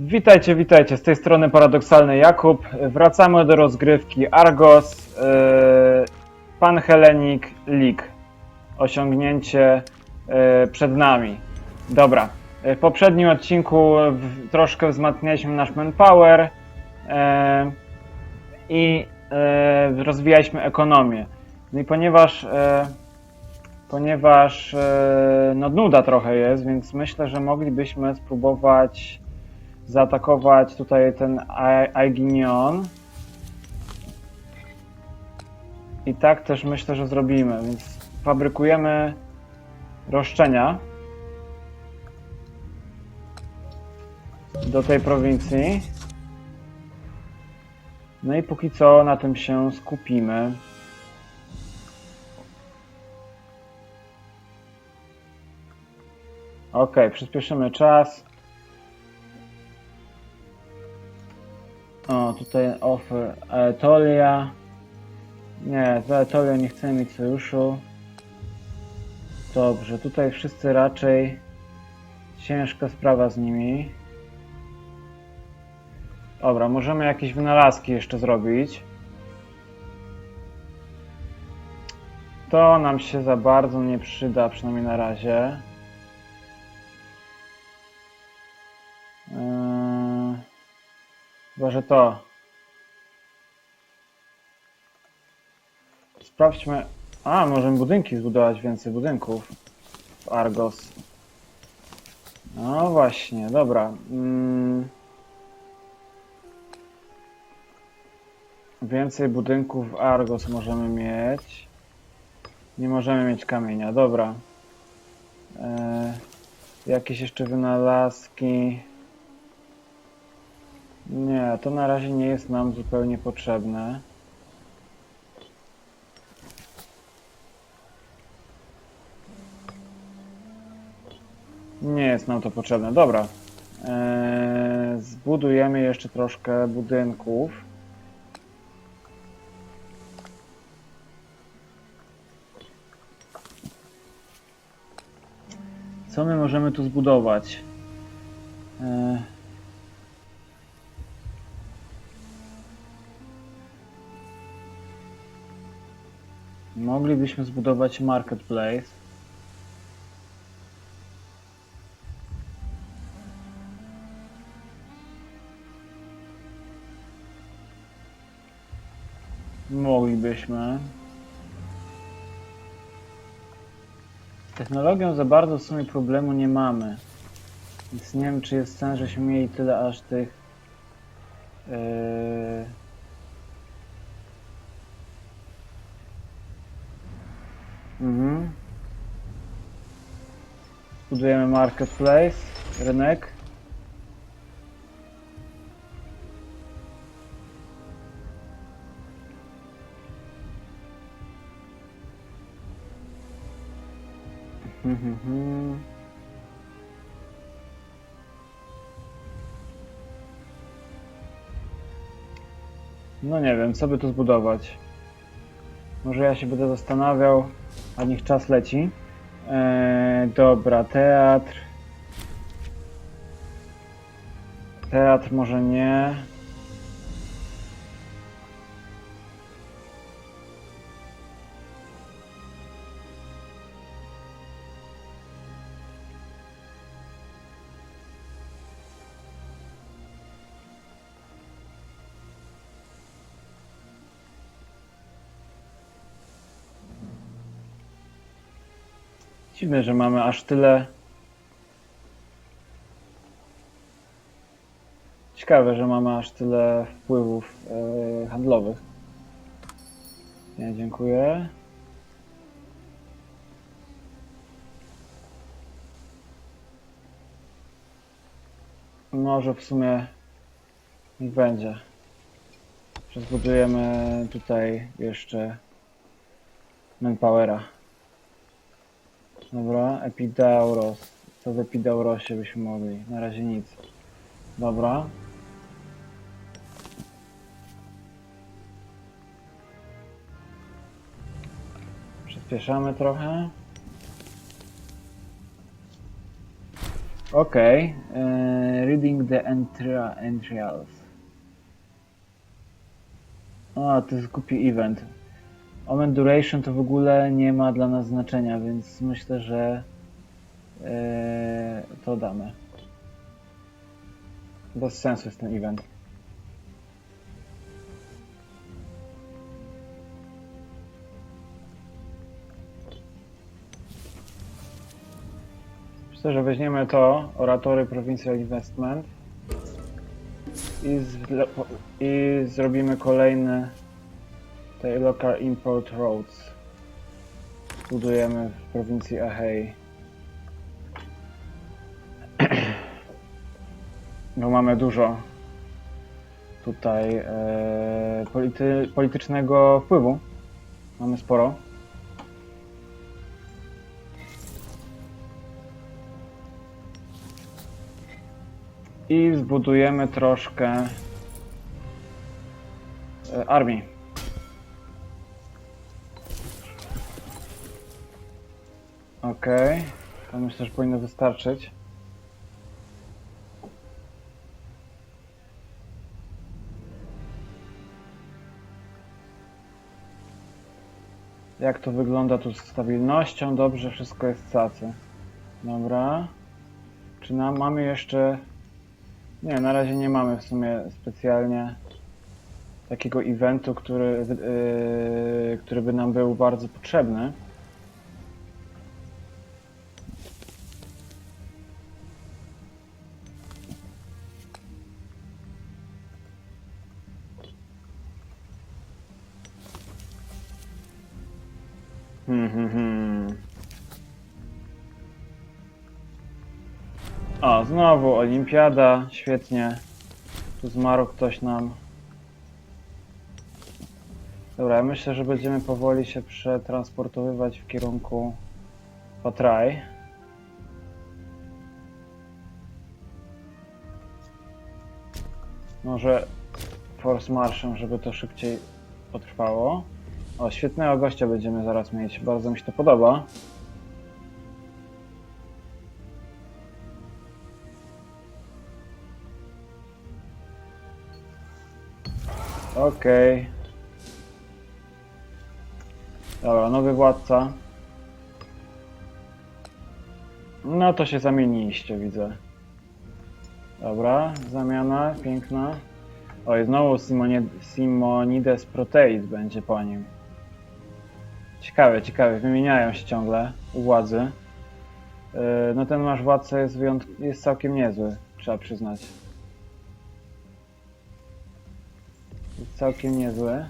Witajcie, witajcie. Z tej strony paradoksalny Jakub. Wracamy do rozgrywki Argos. Yy, Pan Helenik League. Osiągnięcie yy, przed nami. Dobra. Yy, W poprzednim odcinku troszkę wzmacnialiśmy nasz manpower i rozwijaliśmy ekonomię. No i ponieważ ponieważ e, no nuda trochę jest, więc myślę, że moglibyśmy spróbować zaatakować tutaj ten A- Aiginion. I tak też myślę, że zrobimy, więc fabrykujemy roszczenia do tej prowincji. No i póki co na tym się skupimy. Ok, przyspieszymy czas. O, tutaj offer Aetolia. Nie, z Aetolią nie chcemy mieć sojuszu. Dobrze, tutaj wszyscy raczej ciężka sprawa z nimi. Dobra, możemy jakieś wynalazki jeszcze zrobić. To nam się za bardzo nie przyda, przynajmniej na razie. Że to. Sprawdźmy. A, możemy budynki zbudować, więcej budynków w Argos. No właśnie, dobra. Mm. Więcej budynków w Argos możemy mieć. Nie możemy mieć kamienia, dobra. Eee, jakieś jeszcze wynalazki. Nie, to na razie nie jest nam zupełnie potrzebne. Nie jest nam to potrzebne. Dobra. Eee, zbudujemy jeszcze troszkę budynków. Co my możemy tu zbudować? Eee, Moglibyśmy zbudować marketplace. Moglibyśmy. Z technologią za bardzo w sumie problemu nie mamy. Więc nie wiem, czy jest sens, żeśmy mieli tyle aż tych. Yy... Mhm. Budujemy marketplace, rynek. No nie wiem, co by tu zbudować. Może ja się będę zastanawiał, a niech czas leci. Eee, dobra, teatr. Teatr może nie. Dziwne, że mamy aż tyle. Ciekawe, że mamy aż tyle wpływów e, handlowych. Nie, dziękuję. Może w sumie niech będzie. Przezbudujemy tutaj jeszcze manpowera. Dobra, Epidauros. Co w Epidaurosie byśmy mogli? Na razie nic. Dobra. Przyspieszamy trochę. Okej. e, Reading the entra entrials. O, to jest głupi event. Omen duration to w ogóle nie ma dla nas znaczenia, więc myślę, że e, to damy. Bez sensu jest ten event. Myślę, że weźmiemy to, Oratory Provincial Investment i, i zrobimy kolejny tej Local Import Roads. Budujemy w prowincji Ahei. Bo mamy dużo tutaj e, polity, politycznego wpływu. Mamy sporo. I zbudujemy troszkę e, armii. Okej, to myślę, że powinno wystarczyć. Jak to wygląda tu z stabilnością? Dobrze, wszystko jest cacy. Dobra. Czy nam mamy jeszcze... Nie, na razie nie mamy w sumie specjalnie takiego eventu, który, yy, który by nam był bardzo potrzebny. Olimpiada, świetnie. Tu zmarł ktoś nam. Dobra, ja myślę, że będziemy powoli się przetransportowywać w kierunku Patraj. Może Force Marszem, żeby to szybciej potrwało. O, świetnego gościa będziemy zaraz mieć. Bardzo mi się to podoba. Okej. Dobra, nowy władca. No to się zamieniliście, widzę. Dobra, zamiana, piękna. Oj, znowu Simonides Proteid będzie po nim. Ciekawe, ciekawe, wymieniają się ciągle u władzy. Yy, no ten nasz władca jest, wyjątk- jest całkiem niezły, trzeba przyznać. Całkiem niezły.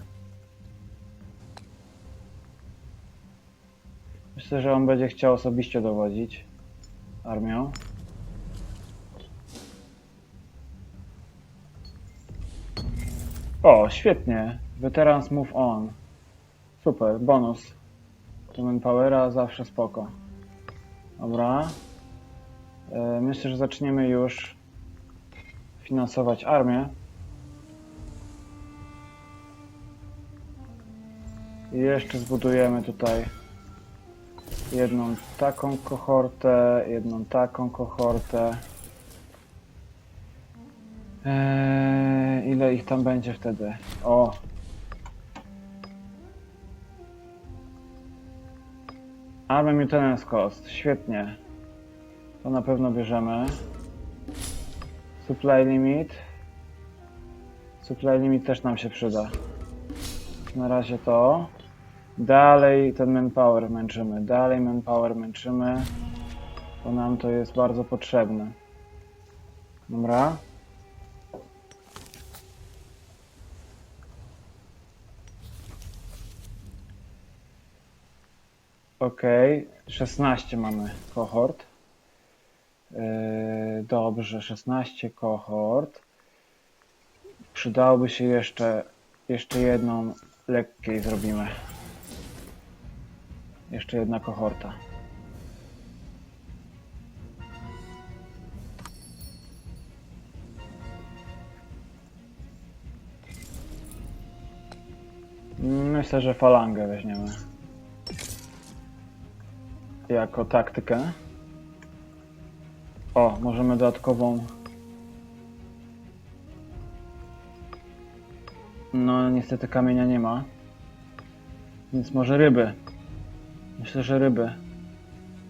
Myślę, że on będzie chciał osobiście dowodzić armią. O, świetnie. Veterans move on. Super, bonus. Do manpowera zawsze spoko. Dobra. E, myślę, że zaczniemy już finansować armię. Jeszcze zbudujemy tutaj jedną taką kohortę, jedną taką kohortę. Eee, ile ich tam będzie wtedy? O! Army Maintenance Cost, świetnie. To na pewno bierzemy. Supply Limit. Supply Limit też nam się przyda. Na razie to. Dalej ten manpower męczymy. Dalej manpower męczymy. Bo nam to jest bardzo potrzebne. Dobra. Okej, 16 mamy kohort. Yy, dobrze, 16 kohort. Przydałoby się jeszcze, jeszcze jedną lekkiej zrobimy. Jeszcze jedna kohorta. Myślę, że falangę weźmiemy. Jako taktykę. O, możemy dodatkową. No, niestety kamienia nie ma. Więc może ryby. Myślę, że ryby.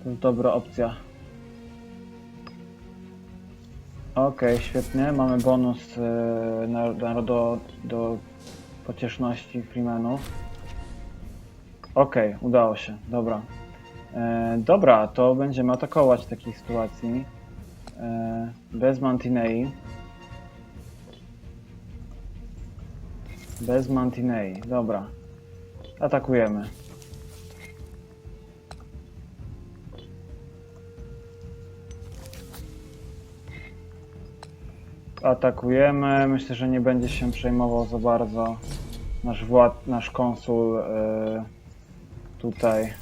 To jest dobra opcja. Okej, świetnie. Mamy bonus yy, na, na, do, do pocieszności Freemanów. Okej, udało się. Dobra. E, dobra, to będziemy atakować w takiej sytuacji. E, bez Mantinei. Bez Mantinei, dobra. Atakujemy. Atakujemy. Myślę, że nie będzie się przejmował za bardzo nasz wład, nasz konsul e, tutaj.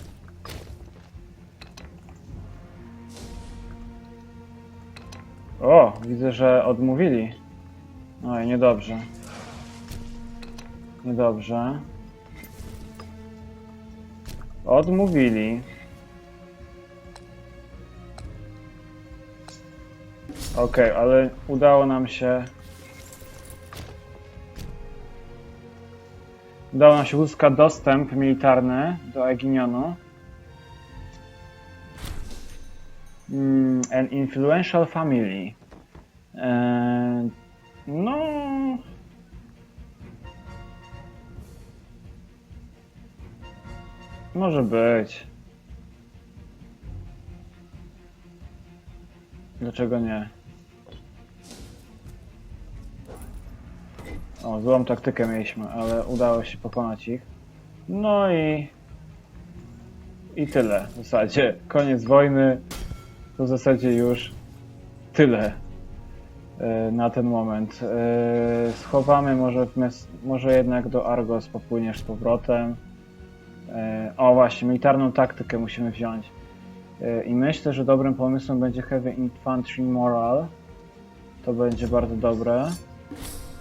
O, widzę, że odmówili. Oj, niedobrze. Niedobrze. Odmówili. Okej, ale udało nam się. Udało nam się uzyskać dostęp militarny do Eginionu. Mm, an influential family. Eee, no. Może być. Dlaczego nie? O, złą taktykę mieliśmy, ale udało się pokonać ich. No i... I tyle w zasadzie. Koniec wojny. To w zasadzie już tyle e, na ten moment. E, Schowamy może, może jednak do Argos popłyniesz z powrotem. E, O właśnie, militarną taktykę musimy wziąć. E, I myślę, że dobrym pomysłem będzie Heavy Infantry Moral. To będzie bardzo dobre.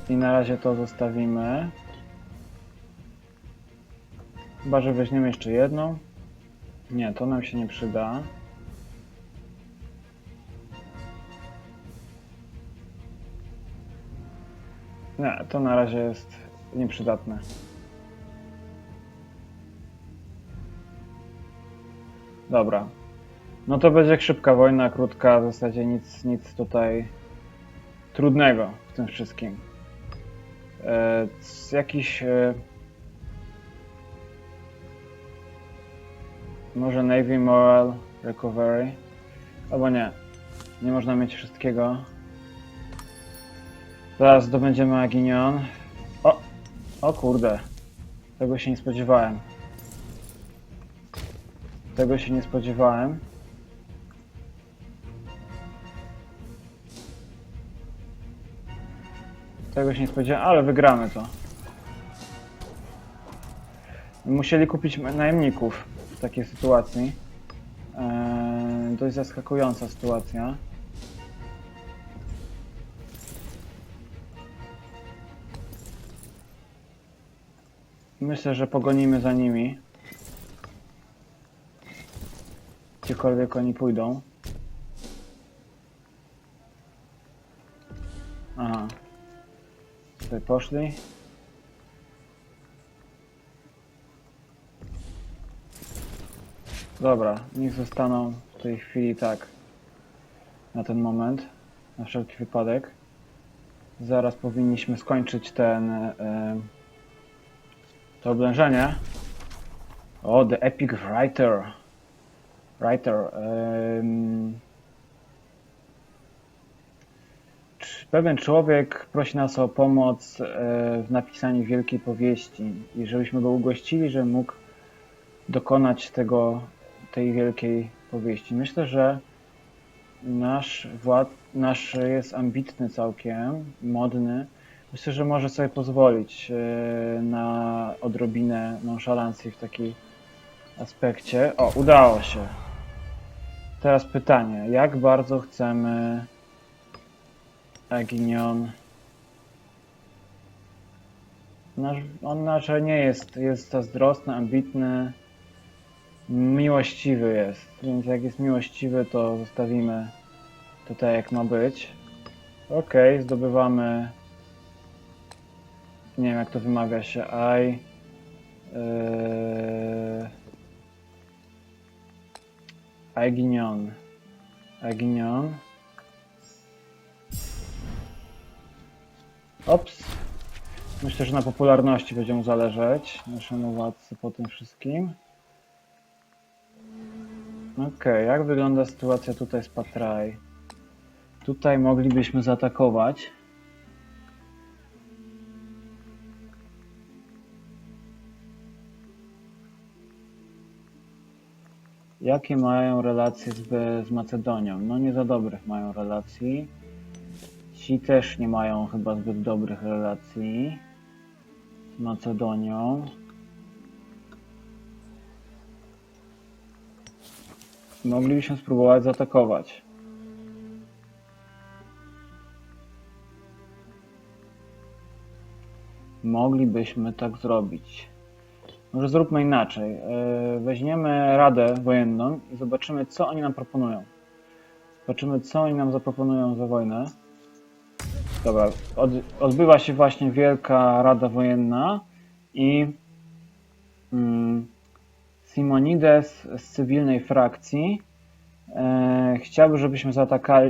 I na razie to zostawimy. Chyba, że weźmiemy jeszcze jedną. Nie, to nam się nie przyda. Nie, to na razie jest nieprzydatne. Dobra. No to będzie szybka wojna, krótka, w zasadzie nic, nic tutaj trudnego w tym wszystkim. E, jakiś... E, może Navy Moral Recovery? Albo nie. Nie można mieć wszystkiego. Zaraz zdobędziemy Aginion. O! O kurde. Tego się nie spodziewałem. Tego się nie spodziewałem. Tego się nie spodziewałem, ale wygramy to. Musieli kupić najemników w takiej sytuacji. Eee, dość zaskakująca sytuacja. Myślę, że pogonimy za nimi. Gdziekolwiek oni pójdą. Aha. Tutaj poszli. Dobra, niech zostaną w tej chwili tak. Na ten moment. Na wszelki wypadek. Zaraz powinniśmy skończyć ten. E, to oblężenie. O, The Epic Writer. Writer. Czy Pewien człowiek prosi nas o pomoc e, w napisaniu wielkiej powieści i żebyśmy go ugościli, żeby mógł dokonać tego, tej wielkiej powieści. Myślę, że nasz władz, nasz jest ambitny całkiem, modny. Myślę, że może sobie pozwolić e, na odrobinę nonszalancji w takim aspekcie. O, udało się. Teraz pytanie, jak bardzo chcemy Aginion. Nasz, on raczej nie jest, jest zazdrosny, ambitny, miłościwy jest, więc jak jest miłościwy, to zostawimy Tutaj jak ma być. Okej, zdobywamy. Nie wiem jak to wymawia się. I. Yy... Aiginion. Aiginion. Ops. Myślę, że na popularności będzie mu zależeć naszemu władcy po tym wszystkim. Okej, jak wygląda sytuacja tutaj z Patraj? Tutaj moglibyśmy zaatakować. Jakie mają relacje z, z Macedonią? No nie za dobrych mają relacji. Ci też nie mają chyba zbyt dobrych relacji z Macedonią. Moglibyśmy spróbować zaatakować. Moglibyśmy tak zrobić. Może zróbmy inaczej. Yy, Weźmiemy Radę Wojenną i zobaczymy, co oni nam proponują. Zobaczymy, co oni nam zaproponują za wojnę. Dobra, od, odbywa się właśnie Wielka Rada Wojenna i mm, Simonides z cywilnej frakcji e, chciałby, żebyśmy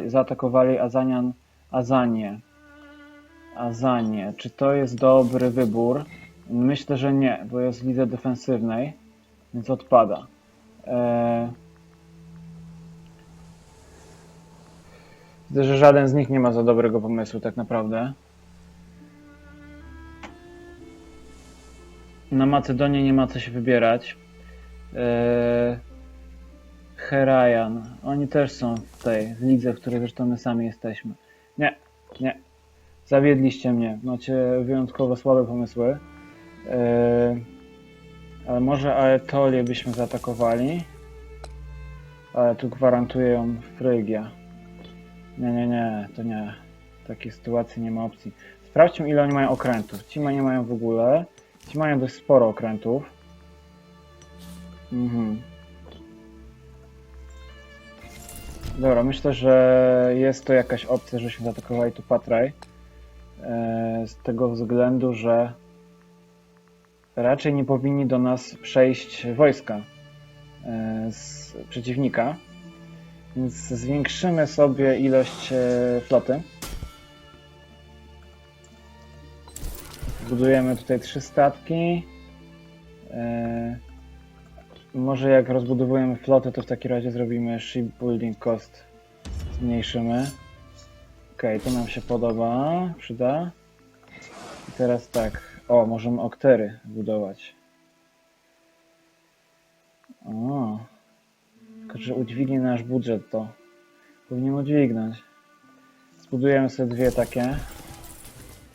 zaatakowali Azanian. Azanię. Czy to jest dobry wybór? Myślę, że nie, bo jest w lidze defensywnej, więc odpada. E, Widzę, że żaden z nich nie ma za dobrego pomysłu tak naprawdę. Na Macedonię nie ma co się wybierać. Eee, Herajan. Oni też są w tej lidze, w której zresztą my sami jesteśmy. Nie, nie. Zawiedliście mnie. Macie wyjątkowo słabe pomysły. Eee, ale może Aetolię byśmy zaatakowali. Ale tu gwarantuje ją Frygia. Nie, nie, nie, to nie. W takiej sytuacji nie ma opcji. Sprawdźmy, ile oni mają okrętów. Ci nie mają w ogóle. Ci mają dość sporo okrętów. Mhm. Dobra, myślę, że jest to jakaś opcja, żeśmy zaatakowali tu Patraj. E, Z tego względu, że raczej nie powinni do nas przejść wojska e, z przeciwnika. Więc zwiększymy sobie ilość e, floty. Budujemy tutaj trzy statki. E, może jak rozbudowujemy flotę, to w takim razie zrobimy shipbuilding cost. Zmniejszymy. Ok, to nam się podoba, przyda. I teraz tak. O, możemy oktery budować. O. Tylko, że udźwignie nasz budżet to. Powinien udźwignąć. Zbudujemy sobie dwie takie.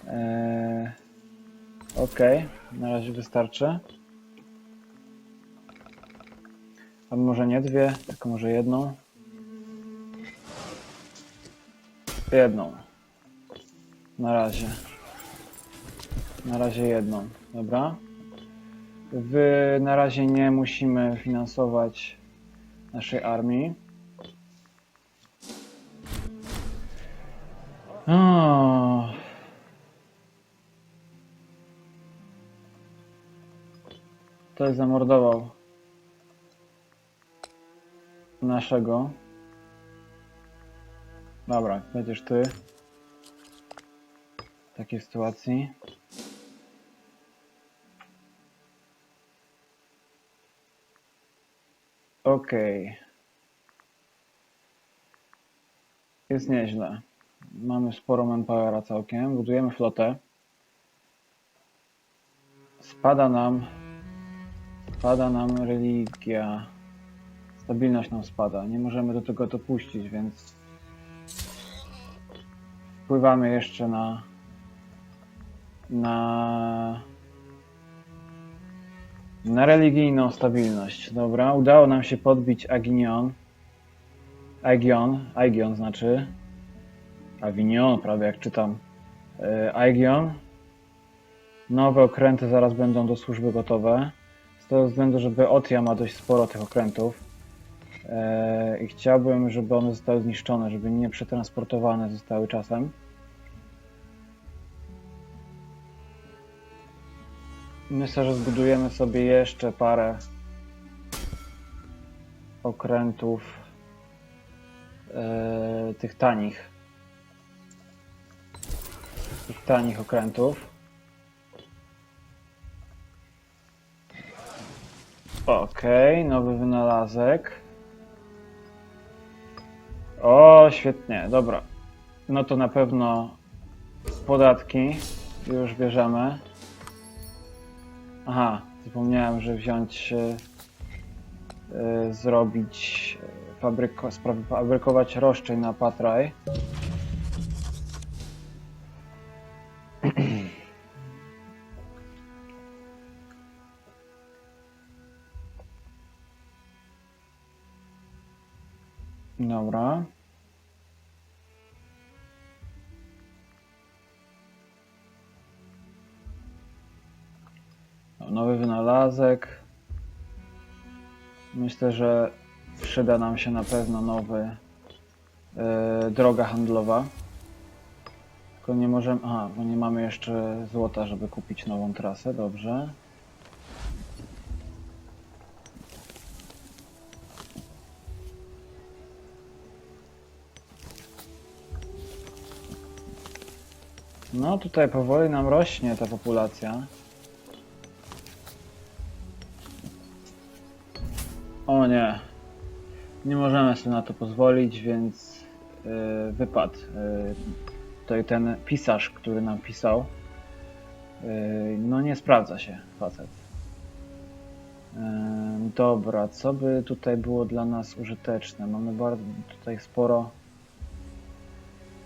Eee, ok, na razie wystarczy. A może nie dwie, tylko może jedną. Jedną. Na razie. Na razie jedną, dobra? Wy na razie nie musimy finansować naszej armii. O. Ktoś zamordował naszego. Dobra, będziesz ty. W takiej sytuacji. Okej. Jest nieźle. Mamy sporo manpowera całkiem. Budujemy flotę. Spada nam. Spada nam religia. Stabilność nam spada. Nie możemy do tego dopuścić, więc wpływamy jeszcze na na na religijną stabilność. Dobra, udało nam się podbić Aginion. Agion, Agion znaczy. Avignon, prawie jak czytam. Yy, Agion. Nowe okręty zaraz będą do służby gotowe. Z tego względu, że Beotia ma dość sporo tych okrętów. E, I chciałbym, żeby one zostały zniszczone, żeby nie przetransportowane zostały czasem. Myślę, że zbudujemy sobie jeszcze parę okrętów e, tych tanich. Tych tanich okrętów. Okej, nowy wynalazek. O, świetnie, dobra. No to na pewno podatki już bierzemy. Aha, zapomniałem, że wziąć, e, zrobić, e, fabryko, fabrykować roszczeń na Patraj. Dobra. Nowy wynalazek. Myślę, że przyda nam się na pewno nowy e, droga handlowa. Tylko nie możemy. Aha, bo nie mamy jeszcze złota, żeby kupić nową trasę. Dobrze. No tutaj powoli nam rośnie ta populacja. Nie. Nie możemy sobie na to pozwolić, więc yy, wypadł. Yy, tutaj ten pisarz, który nam pisał, yy, no nie sprawdza się facet. Yy, dobra, co by tutaj było dla nas użyteczne? Mamy bardzo tutaj sporo.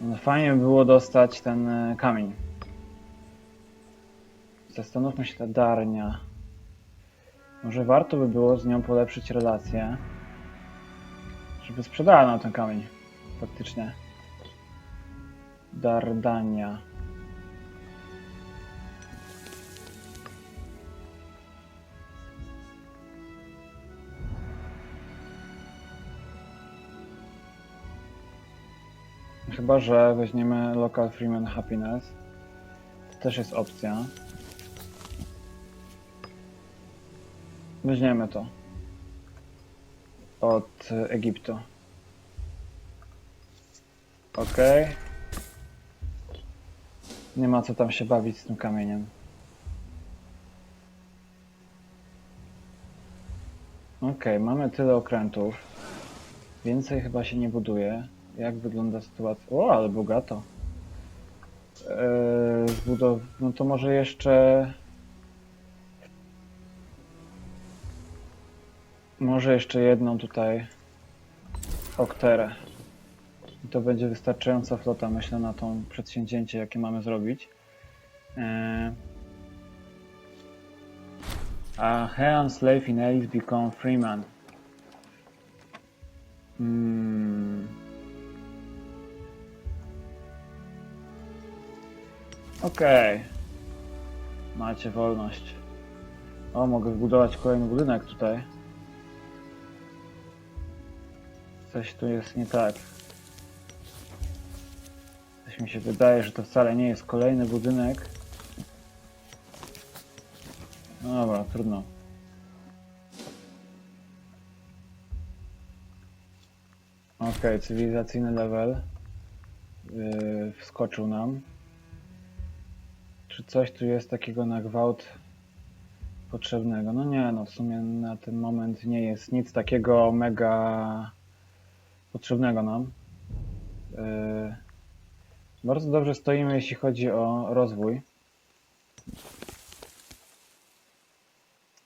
No fajnie by było dostać ten e, kamień. Zastanówmy się, ta darnia. Może warto by było z nią polepszyć relacje, żeby sprzedała nam ten kamień. Faktycznie. Dardania. Chyba, że weźmiemy Local Freeman Happiness. To też jest opcja. Weźmiemy to. Od Egiptu. Ok. Nie ma co tam się bawić z tym kamieniem. Ok, mamy tyle okrętów. Więcej chyba się nie buduje. Jak wygląda sytuacja? O, ale bogato. Eee, zbudow... No to może jeszcze... Może jeszcze jedną tutaj okterę. I to będzie wystarczająca flota, myślę, na to przedsięwzięcie, jakie mamy zrobić. Eee... A Hean slave in Alice become freeman. Hmm. Okej. Macie wolność. O, mogę wbudować kolejny budynek tutaj. Coś tu jest nie tak. Coś mi się wydaje, że to wcale nie jest kolejny budynek. No dobra, trudno. Okej, cywilizacyjny level yy, wskoczył nam. Czy coś tu jest takiego na gwałt potrzebnego? No nie, no w sumie na ten moment nie jest nic takiego mega potrzebnego nam. Yy, bardzo dobrze stoimy, jeśli chodzi o rozwój.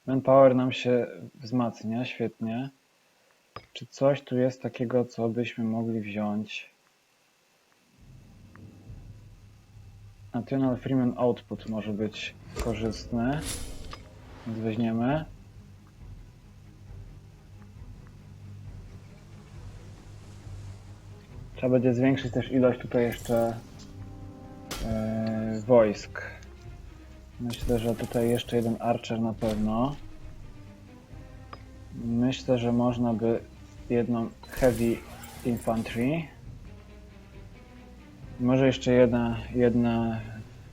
Manpower nam się wzmacnia, świetnie. Czy coś tu jest takiego, co byśmy mogli wziąć? National Freeman Output może być korzystny. Więc weźmiemy. Trzeba będzie zwiększyć też ilość tutaj jeszcze yy, wojsk. Myślę, że tutaj jeszcze jeden Archer na pewno. Myślę, że można by jedną heavy infantry. Może jeszcze jedna, jedna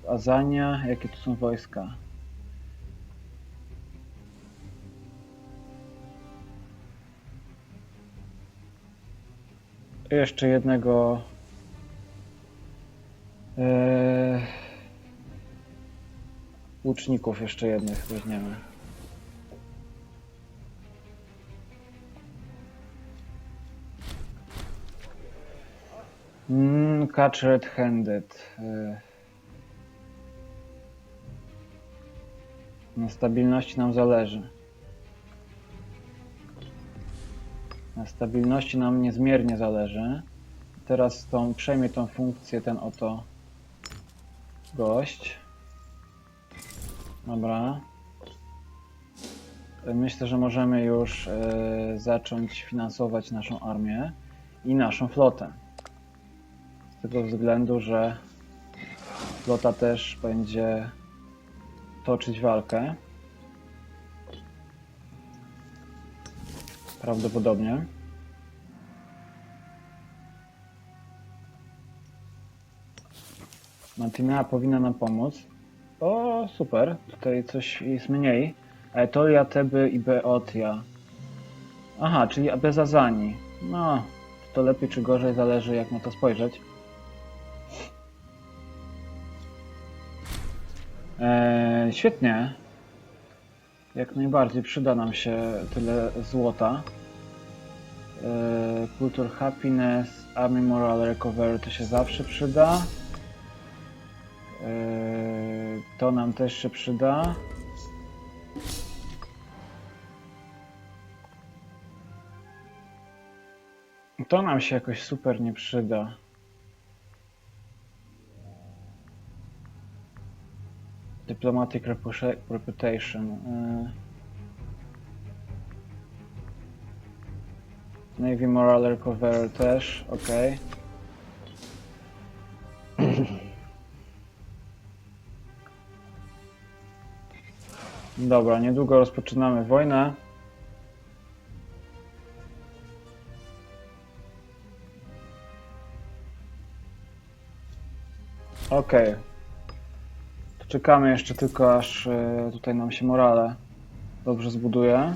Azania. Jakie tu są wojska? Jeszcze jednego. Eee, jeszcze jednych weźmiemy. Mm, catch red-handed. E. Na stabilności nam zależy. Na stabilności nam niezmiernie zależy. Teraz tą, przejmie tą funkcję ten oto gość. Dobra. Myślę, że możemy już e, zacząć finansować naszą armię i naszą flotę. Z tego względu, że flota też będzie toczyć walkę. Prawdopodobnie. Martyna powinna nam pomóc. O, super. Tutaj coś jest mniej. Etolia, Teby i Beotia. Aha, czyli bez Azani. No, to lepiej czy gorzej, zależy jak na to spojrzeć. Eee, świetnie. Jak najbardziej przyda nam się tyle złota. Culture Happiness, Army Morale Recovery to się zawsze przyda. Eee, to nam też się przyda. To nam się jakoś super nie przyda. Diplomatic reputa- reputation. Navy Morale Recovery też, ok. Dobra, niedługo rozpoczynamy wojnę. To Czekamy jeszcze tylko aż e, tutaj nam się morale dobrze zbuduje.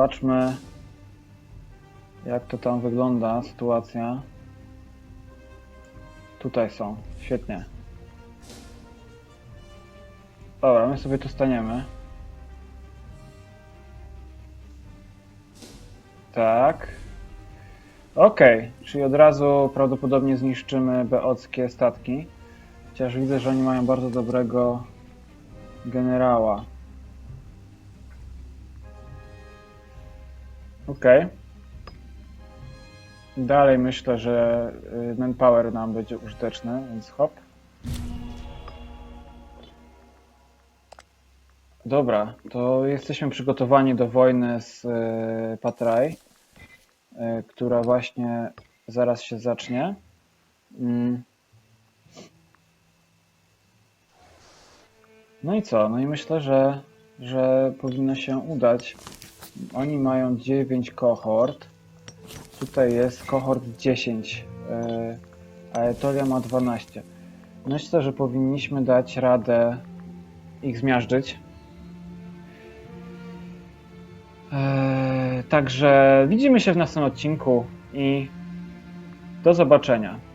Zobaczmy jak to tam wygląda sytuacja. Tutaj są. Świetnie. Dobra, my sobie tu staniemy. Tak. Okej, czyli od razu prawdopodobnie zniszczymy beockie statki. Chociaż widzę, że oni mają bardzo dobrego generała. Okej. Dalej myślę, że y, manpower nam będzie użyteczny, więc hop. Dobra, to jesteśmy przygotowani do wojny z y, Patraj, y, która właśnie zaraz się zacznie. Mm. No i co? No i myślę, że, że powinno się udać. Oni mają 9 kohort. Tutaj jest kohort 10, y, a Etolia ma 12. Myślę, że powinniśmy dać radę ich zmiażdżyć. Eee, także widzimy się w następnym odcinku i do zobaczenia.